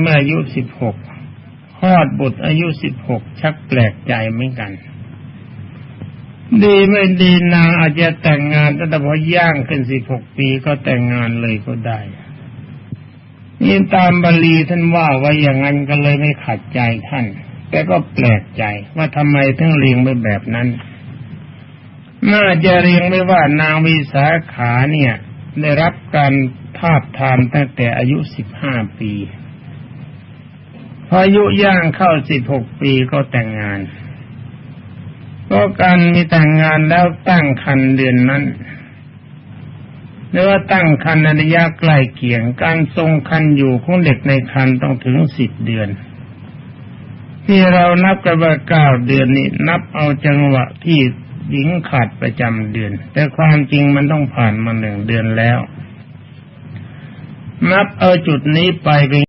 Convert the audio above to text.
เมื่ออายุสิบหกคลอดบุตรอายุสิบหกชักแปลกใจเหมือนกัน ดีไม่ดีนางอาจจะแต่งงานแต่พอย่างขึ้นสิบหกปีก็แต่งงานเลยก็ได้นี่ตามบาลีท่านว่าไว้อย่างนั้นก็เลยไม่ขัดใจท่าน แต่ก็แปลกใจว่าทำไมถึงเรียงไว้แบบนั้น น่าจะเรียงไว้ว่านางวิสาขาเนี่ย ได้รับการทาบทามตั้งแต่อายุสิบห้าปี อายุย่างเข้าสิบหกปีก็แต่งงานก็การมีแต่งงานแล้วตั้งคันเดือนนั้นหรือว่าตั้งคันในระยะใกล้เคียง การทรงคันอยู่ของเด็กในคันต้องถึงสิบเดือน ที่เรานับกันว่าเก้าเดือนนี้ นับเอาจังหวะที่หญิงขาดประจำเดือน แต่ความจริงมันต้องผ่านมาหนึ่งเดือนแล้ว นับเอาจุดนี้ไปเป็น